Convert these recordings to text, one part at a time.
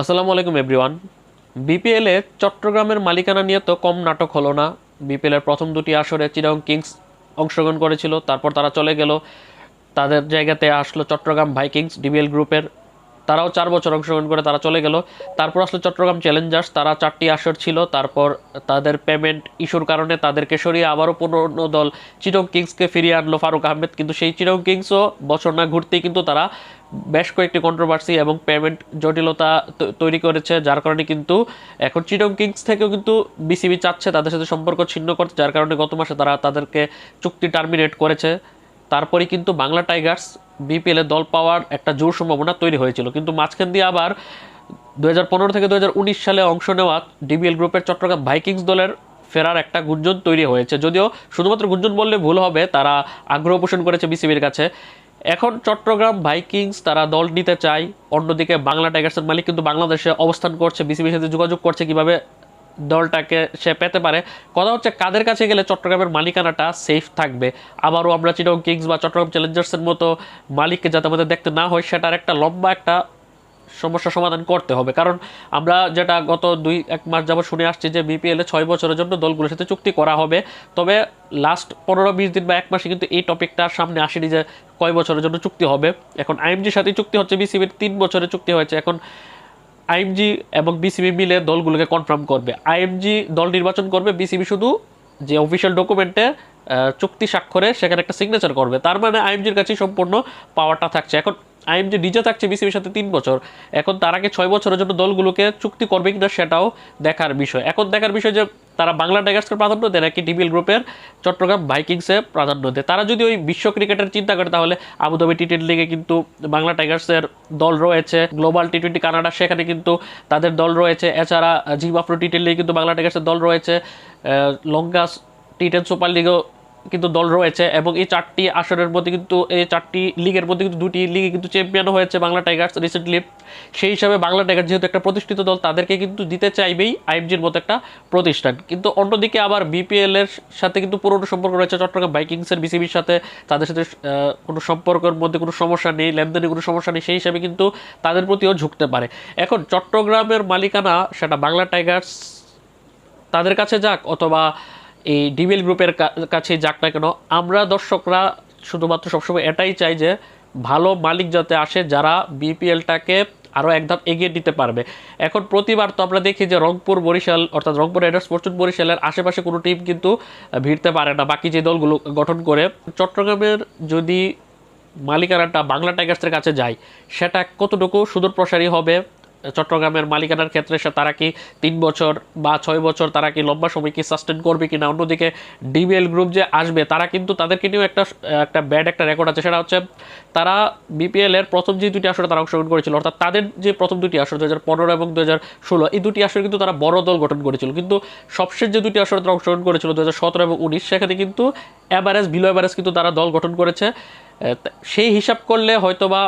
আসসালামু আলাইকুম, এভরিওয়ান। বিপিএলে চট্টগ্রামের মালিকানা নিয়ে তো কম নাটক হলো না। বিপিএলের প্রথম দুটি আসরে চিরং কিংস অংশগ্রহণ করেছিল, তারপর তারা চলে গেল। তাদের জায়গাতে আসলো চট্টগ্রাম ভাইকিংস ডিবিএল গ্রুপের তারাও চার বছর অংশগ্রহণ করে তারা চলে গেল। তারপর আসলো চট্টগ্রাম চ্যালেঞ্জার্স তারা চারটি আসর ছিল। তারপর তাদের পেমেন্ট ইস্যুর কারণে তাদেরকে সরিয়ে আবারও পুরনো দল চিরং কিংসকে ফিরিয়ে আনলো ফারুক আহমেদ। কিন্তু সেই চিরং কিংসও বছর না ঘুরতেই কিন্তু তারা বেশ কয়েকটি কন্ট্রোভার্সি এবং পেমেন্ট জটিলতা তৈরি করেছে, যার কারণে কিন্তু এখন চিটং কিংস থেকেও কিন্তু বিসিবি চাচ্ছে, তাদের সাথে সম্পর্ক ছিন্ন করতে, যার কারণে গত মাসে তারা তাদেরকে চুক্তি টার্মিনেট করেছে। তারপরে কিন্তু বাংলা টাইগার্স বিপিএলে দল পাওয়ার একটা জোর সম্ভাবনা তৈরি হয়েছিল। কিন্তু মাঝখান দিয়ে আবার দু হাজার পনেরো থেকে দু হাজার উনিশ সালে অংশ নেওয়া ডিবিএল গ্রুপের চট্টগ্রাম ভাইকিংস দলের ফেরার একটা গুঞ্জন তৈরি হয়েছে। যদিও শুধুমাত্র গুঞ্জন বললে ভুল হবে, তারা আগ্রহ পোষণ করেছে বিসিবির কাছে। এখন চট্টগ্রাম ভাইকিংস তারা দল নিতে চায়। অন্যদিকে বাংলা টাইগার্সের মালিক কিন্তু বাংলাদেশে অবস্থান করছে, বিসিবির সাথে যোগাযোগ করছে কীভাবে দলটাকে সে পেতে পারে। কথা হচ্ছে কাদের কাছে গেলে চট্টগ্রামের মালিকানাটা সেফ থাকবে? আবারও আমরা চিটং কিংস বা চট্টগ্রাম চ্যালেঞ্জার্সের মতো মালিককে যাতে আমাদের দেখতে না হয়, সেটার একটা লম্বা একটা সমস্যা সমাধান করতে হবে। কারণ আমরা যেটা গত দুই, এক মাস যাবত শুনে আসছি যে বিপিএলে ছয় বছরের জন্য দলগুলোর সাথে চুক্তি করা হবে। তবে লাস্ট পনেরো, বিশ দিন বা এক মাসে কিন্তু এই টপিকটা সামনে আসেনি যে কয় বছরের জন্য চুক্তি হবে। এখন আইএমজির সাথে চুক্তি হচ্ছে বিসিবির তিন বছরের চুক্তি হয়েছে। এখন আইএমজি এবং বিসিবি মিলে দলগুলোকে কনফার্ম করবে। আইএমজি দল নির্বাচন করবে, বিসিবি শুধু যে অফিসিয়াল ডকুমেন্টে চুক্তি স্বাক্ষরে সেখানে একটা সিগনেচার করবে। তার মানে আইএমজির কাছেই সম্পূর্ণ পাওয়ারটা থাকছে। এখন আইএমজি নিজে থাকছে বিসিবির সাথে তিন বছর। এখন তার আগে ছয় বছরের জন্য দলগুলোকে চুক্তি করবে কিনা সেটাও দেখার বিষয়। এখন দেখার বিষয় যে তারা বাংলা টাইগার্সকে প্রাধান্য দেয় নাকি ডিবিএল গ্রুপের চট্টগ্রাম ভাইকিংসে প্রাধান্য দেয়। তারা যদি ওই বিশ্ব ক্রিকেটের চিন্তা করে, তাহলে আবুধাবি টি টোয়েন্টি লিগে কিন্তু বাংলা টাইগার্সের দল রয়েছে, গ্লোবাল টি টোয়েন্টি কানাডা, সেখানে কিন্তু তাদের দল রয়েছে। এছাড়া জিম আফ্রো টি টোয়েন্টি লিগে কিন্তু বাংলা টাইগার্সের দল রয়েছে। লঙ্কাস টি টেন সুপার লিগও কিন্তু দল রয়েছে এবং এই চারটি আসরের মধ্যে কিন্তু, এই চারটি লিগের মধ্যে কিন্তু, দুটি লিগে কিন্তু চ্যাম্পিয়নও হয়েছে বাংলা টাইগার্স রিসেন্টলি সেই হিসাবে বাংলা টাইগার যেহেতু একটা প্রতিষ্ঠিত দল, তাদেরকে কিন্তু দিতে চাইবেই আইএমজির মতো একটা প্রতিষ্ঠান। কিন্তু অন্যদিকে আবার বিপিএল এর সাথে কিন্তু পুরনো সম্পর্ক রয়েছে, চট্টগ্রাম ভাইকিংসের বিসিবির সাথে। তাদের সাথে কোনো সম্পর্কের মধ্যে কোনো সমস্যা নেই, লেনদেনে কোনো সমস্যা নেই, সেই হিসাবে কিন্তু তাদের প্রতিও ঝুঁকতে পারে। এখন চট্টগ্রামের মালিকানা সেটা বাংলা টাইগার্স তাদের কাছে যাক, অথবা এই ডিবিএল গ্রুপের কাছে যাক না কেন, আমরা দর্শকরা শুধুমাত্র সবসময় এটাই চাই যে ভালো মালিক যাতে আসে যারা বিপিএলটাকে আরও এক ধাপ এগিয়ে দিতে পারবে। এখন প্রতিবার তো আমরা দেখি যে রংপুর বরিশাল, অর্থাৎ রংপুর রাইডার্স ফরচুন বরিশালের আশেপাশে কোনো টিম কিন্তু ভিড়তে পারে না। বাকি যে দলগুলো গঠন করে, চট্টগ্রামের যদি মালিকানাটা বাংলা টাইগার্সের কাছে যায়, সেটা কতটুকু সুদূর প্রসারী হবে চট্টগ্রামের মালিকানার ক্ষেত্রে সে তারা কি তিন বছর বা ছয় বছর তারা কি লম্বা সময় কি সাস্টেন করবে কি না অন্যদিকে ডিবিএল গ্রুপ যে আসবে, তারা কিন্তু তাদেরকে নিয়েও একটা একটা ব্যাড একটা রেকর্ড আছে। সেটা হচ্ছে তারা বিপিএল এর প্রথম যে দুটি আসরে তারা অংশগ্রহণ করেছিল, অর্থাৎ তাদের যে প্রথম দুটি আসর দু হাজার পনেরো এবং দু হাজার ষোলো, এই দুটি আসরে কিন্তু তারা বড় দল গঠন করেছিল। কিন্তু সবশেষ যে দুটি আসরে তারা অংশগ্রহণ করেছিল দু হাজার সতেরো এবং উনিশ, সেখানে কিন্তু অ্যাভারেজ বিলো অ্যাভারেজ কিন্তু তারা দল গঠন করেছে। সেই হিসাব করলে হয়তোবা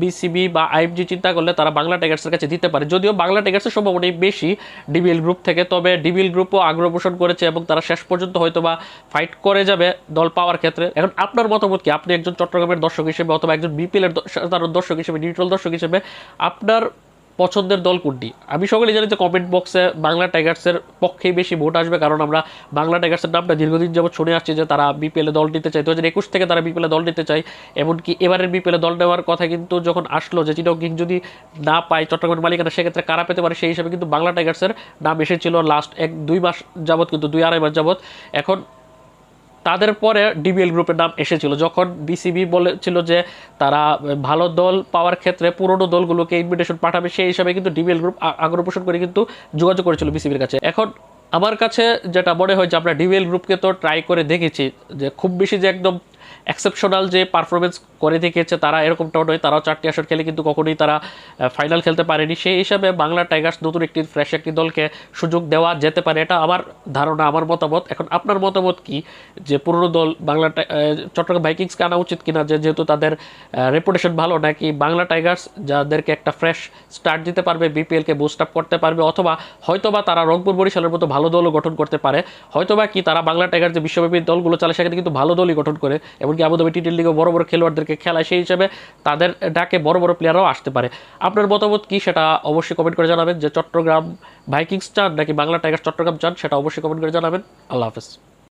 বিসিবি বা আইএফজি চিন্তা করলে তারা বাংলা টাইগার্সের কাছে দিতে পারে। যদিও বাংলা টাইগার্সের সম্ভাবনাই বেশি ডিবিএল গ্রুপ থেকে, তবে ডিবিএল গ্রুপও আগ্রহ পোষণ করেছে এবং তারা শেষ পর্যন্ত হয়তোবা ফাইট করে যাবে দল পাওয়ার ক্ষেত্রে। এখন আপনার মতামত কি? আপনি একজন চট্টগ্রামের দর্শক হিসেবে অথবা একজন বিপিএলের সাধারণ দর্শক হিসেবে নিউট্রাল দর্শক হিসেবে, আপনার পছন্দের দল কোনটি? আমি সকলে জানি যে কমেন্ট বক্সে বাংলা টাইগার্সের পক্ষেই বেশি ভোট আসবে, কারণ আমরা বাংলা টাইগার্সের নামটা দীর্ঘদিন যাবত শুনে আসছি যে তারা বিপিএল দল নিতে চায়। দু হাজার একুশ থেকে তারা বিপিএল দল নিতে চায়, এমনকি এবারের বিপিএল দল নেওয়ার কথা কিন্তু যখন আসলো যে চিটং কিং যদি না পায় চট্টগ্রামের মালিকানা, সেক্ষেত্রে কারা পেতে পারে? সেই হিসাবে কিন্তু বাংলা টাইগার্সের নাম এসেছিল লাস্ট এক দুই মাস যাবৎ, কিন্তু দুই আড়াই মাস যাবৎ। এখন তাদের পরে ডিবিএল গ্রুপের নাম এসেছিল। যখন বিসিবি বলেছিল যে তারা ভালো দল পাওয়ার ক্ষেত্রে পুরনো দলগুলোকে ইনভিটেশন পাঠাবে, সেই হিসাবে কিন্তু ডিবিএল গ্রুপ আগ্রহ পোষণ করে কিন্তু যোগাযোগ করেছিল বিসিবির কাছে। এখন আমার কাছে যেটা মনে হয় যে আমরা ডিবিএল গ্রুপকে তো ট্রাই করে দেখেছি যে খুব বেশি যে একদম এক্সেপশনাল যে পারফরমেন্স করে দেখিয়েছে তারা এরকমটাও নয় তারাও চারটি আসর খেলে কিন্তু কখনোই তারা ফাইনাল খেলতে পারেনি। সেই হিসাবে বাংলা টাইগার্স নতুন একটি ফ্রেশ একটি দলকে সুযোগ দেওয়া যেতে পারে। এটা আমার ধারণা, আমার মতামত। এখন আপনার মতামত কি? যে পুরনো দল বাংলা চট্টগ্রাম ভাইকিংসকে আনা উচিত কিনা? যে যেহেতু তাদের রেপুটেশন ভালো, নাকি বাংলা টাইগার্স যাদেরকে একটা ফ্রেশ স্টার্ট দিতে পারবে বিপিএলকে বুস্ট আপ করতে পারবে, অথবা হয়তোবা তারা রংপুর বরিশালের মতো ভালো দলও গঠন করতে পারে? হয়তোবা কি তারা বাংলা টাইগার যে বিশ্বব্যাপী দলগুলো চালে সেখানে কিন্তু ভালো দলই গঠন করে এমনকি আবুধাবি টি টোয়েন্টি লিগে বড় বড় খেলোয়াড়দেরকে খেলায় সেই হিসাবে তাদের ডাকে বড় বড় প্লেয়াররাও আসতে পারে। আপনার মতামত কি সেটা অবশ্যই কমেন্ট করে জানাবেন। যে চট্টগ্রাম ভাইকিংস চান নাকি বাংলা টাইগার চট্টগ্রাম চান সেটা অবশ্যই কমেন্ট করে জানাবেন। আল্লাহ হাফেজ।